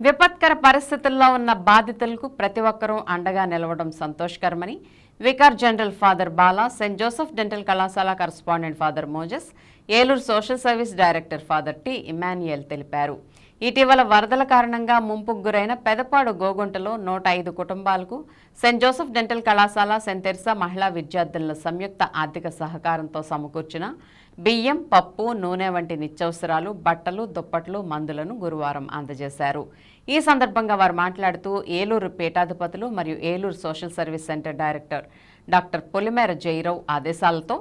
విపత్కర పరిస్థితుల్లో ఉన్న బాధితులకు ప్రతి ఒక్కరూ అండగా నిలవడం సంతోషకరమని vicar general father Bala Saint Joseph dental కళాశాల correspondent father Moses Eluru social service director father T Emmanuel తెలిపారు. ఇటీవల వరదల కారణంగా ముంపుకు గురైన పెదపాడు గోగుంటలో నూట ఐదు కుటుంబాలకు సెయింట్ జోసెఫ్ డెంటల్ కళాశాల సెంటెర్సా మహిళా విద్యార్థుల సంయుక్త ఆర్థిక సహకారంతో సమకూర్చిన బియ్యం పప్పు నూనె వంటి నిత్యావసరాలు బట్టలు దుప్పట్లు మందులను గురువారం అందజేశారు. ఈ సందర్భంగా వారు మాట్లాడుతూ ఏలూరు పీఠాధిపతులు మరియు Eluru social service centre director doctor Polimera Jayarao ఆదేశాలతో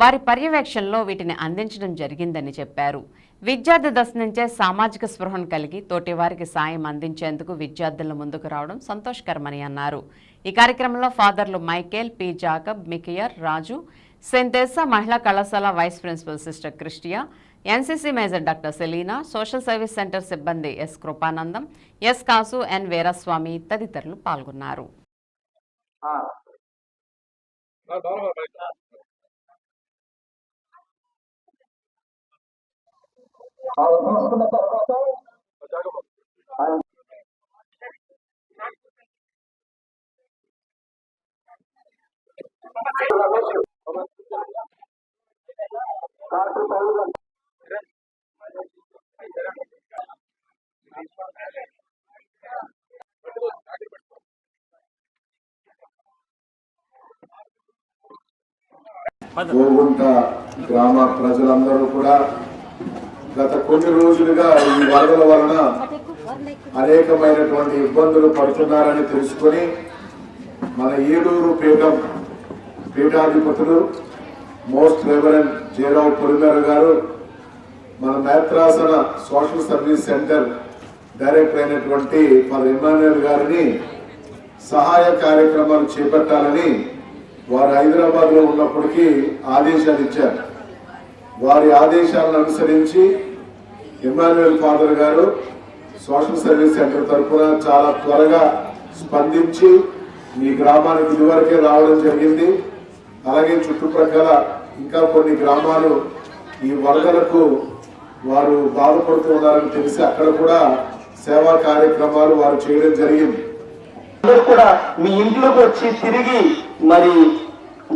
వారి పర్యవేక్షణలో వీటిని అందించడం జరిగిందని చెప్పారు. విద్యార్థి దశ నుంచే సామాజిక స్పృహను కలిగి తోటివారికి సాయం అందించేందుకు విద్యార్థుల ముందుకు రావడం సంతోషకరమని అన్నారు. ఈ కార్యక్రమంలో ఫాదర్లు మైకేల్ పి. జాకబ్ మికియర్ రాజు సెంతేసా మహిళా కళాశాల vice principal sister Christia NCC major doctor Selina social service centre సిబ్బంది S Krupanandam S Kasu N Veeraswamy తదితరులు పాల్గొన్నారు. గోగుంట గ్రామ ప్రజలందరూ కూడా గత కొన్ని రోజులుగా ఈ వరదల వలన అనేకమైనటువంటి ఇబ్బందులు పడుతున్నారని తెలుసుకొని మన ఏలూరు పీఠం పీఠాధిపతులు మోస్ట్ రెవరెంట్ జయరావు పొలిమేర గారు మన నేత్రాసన సోషల్ సర్వీస్ సెంటర్ డైరెక్టర్ అయినటువంటి మన ఇమాన్యుల్ గారిని సహాయ కార్యక్రమాలు చేపట్టాలని వారు హైదరాబాద్లో ఉన్నప్పటికీ ఆదేశాలు ఇచ్చారు. వారి ఆదేశాలను అనుసరించి ఇమాన్యుయల్ ఫాదర్ గారు సోషల్ సర్వీస్ సెంటర్ తరఫున చాలా త్వరగా స్పందించి మీ గ్రామానికి ఇదివరకే రావడం జరిగింది. అలాగే చుట్టుప్రక్కల ఇంకా కొన్ని గ్రామాలు ఈ వరదలకు వారు బాధపడుతూ ఉన్నారని తెలిసి అక్కడ కూడా సేవా కార్యక్రమాలు వారు చేయడం జరిగింది. అందరూ కూడా మీ ఇంట్లోకి వచ్చి తిరిగి మరి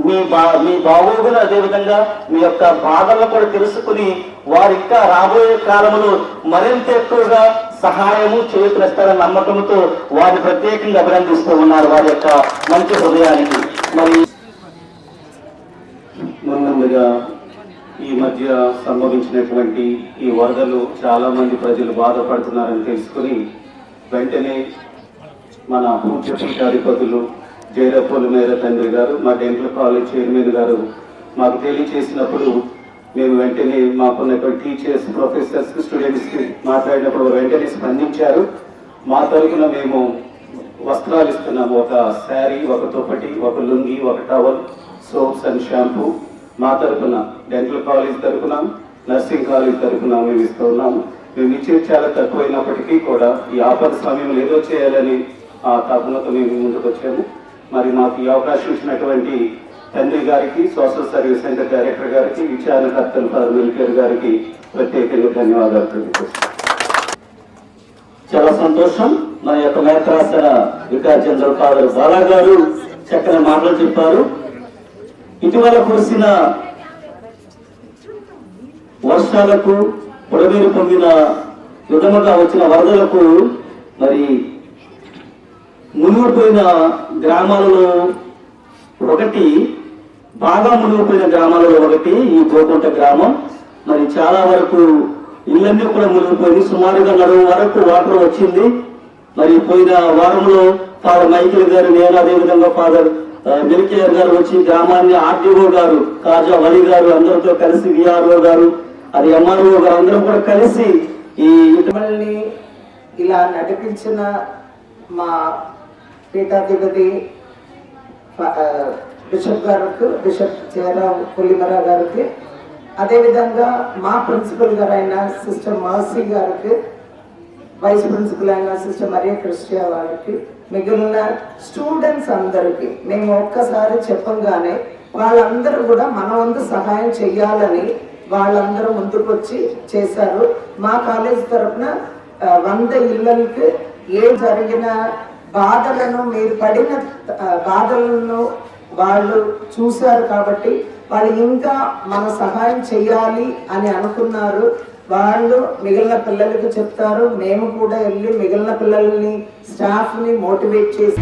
మీ బా మీ బాగోగులు అదేవిధంగా మీ యొక్క బాధలను కూడా తెలుసుకుని వారి ఇంకా రాబోయే కాలంలో మరింత ఎక్కువగా సహాయము చేతులేస్తారన్న నమ్మకంతో వారిని ప్రత్యేకంగా అభినందిస్తూ ఉన్నారు వారి యొక్క మంచి హృదయానికి. మరి ముందుగా ఈ మధ్య సంభవించినటువంటి ఈ వరదలు చాలా మంది ప్రజలు బాధపడుతున్నారని తెలుసుకుని వెంటనే మన పూజ్య పీఠాధిపతులు జైరపోలు మేర తండ్రి గారు మా డెంటల్ కాలేజ్ చైర్మన్ గారు మాకు తెలియచేసినప్పుడు మేము వెంటనే మాకున్నటువంటి టీచర్స్ ప్రొఫెసర్స్ స్టూడెంట్స్కి మాట్లాడినప్పుడు వెంటనే స్పందించారు. మా తరఫున మేము వస్త్రాలు ఇస్తున్నాము. ఒక శారీ ఒక దుప్పటి ఒక లుంగి ఒక టవల్ సోప్స్ అండ్ షాంపూ. మా తరఫున డెంటల్ కాలేజ్ తరఫున నర్సింగ్ కాలేజ్ తరఫున మేము ఇస్తూ ఉన్నాము. మేము ఇచ్చేది చాలా తక్కువైనప్పటికీ కూడా ఈ ఆపద సమయంలో ఏదో చేయాలని ఆ తపనతో మేము ముందుకు వచ్చాము. మరి మాకు ఈ అవకాశం ఇచ్చినటువంటి తండ్రి గారికి సోషల్ సర్వీస్ సెంటర్ డైరెక్టర్ గారికి విచారణకర్తలు ఫాదర్ వెల్ఫేర్ గారికి ప్రత్యేకంగా ధన్యవాదాలు తెలియజేస్తాను చాలా సంతోషం. నా యొక్క మేత్రాసన వికాస్ చంద్ర ఫాదర్ బాలా గారు చక్కని మాటలు చెప్పారు. ఇటీవల కురిసిన వర్షాలకు పొడవేరు పొందిన విధముగా వచ్చిన వరదలకు మరి మునిగిపోయిన గ్రామాలలో ఒకటి బాగా మునిగిపోయిన గ్రామాలలో ఒకటి ఈ గోకుంట గ్రామం. మరి చాలా వరకు ఇళ్ళన్నీ కూడా మునిగిపోయింది. సుమారుగా నడుము వరకు వాటర్ వచ్చింది. మరి పోయిన వారంలో ఫాదర్ మైకిల్ గారు నేను అదేవిధంగా ఫాదర్ మిల్కేయర్ గారు వచ్చి గ్రామాన్ని ఆర్డీఓ గారు కాజా వలి గారు అందరితో కలిసి విఆర్ఓ గారు అది ఎంఆర్ఓ గారు అందరూ కూడా కలిసి ఈ మిమ్మల్ని ఇలా నడిపించిన మా పీఠాధిపతి బిషప్ గారికి బిషప్ చేరావు పులిమర గారికి అదేవిధంగా మా ప్రిన్సిపల్ గారు అయిన సిస్టర్ మాసి గారికి వైస్ ప్రిన్సిపల్ అయిన సిస్టర్ మరియా క్రిస్టియా వారికి మిగిలిన స్టూడెంట్స్ అందరికీ మేము ఒక్కసారి చెప్పంగానే వాళ్ళందరూ కూడా మన వంతు సహాయం చెయ్యాలని వాళ్ళందరూ ముందుకొచ్చి చేశారు. మా కాలేజ్ తరఫున వంద ఇళ్ళకి ఏ జరిగిన బాధలను మీరు పడిన బాధలను వాళ్ళు చూశారు కాబట్టి వాళ్ళు ఇంకా మన సహాయం చేయాలి అని అనుకున్నారు. వాళ్ళు మిగిలిన పిల్లలకి చెప్తారు. మేము కూడా వెళ్ళి మిగిలిన పిల్లల్ని స్టాఫ్ని మోటివేట్ చేసి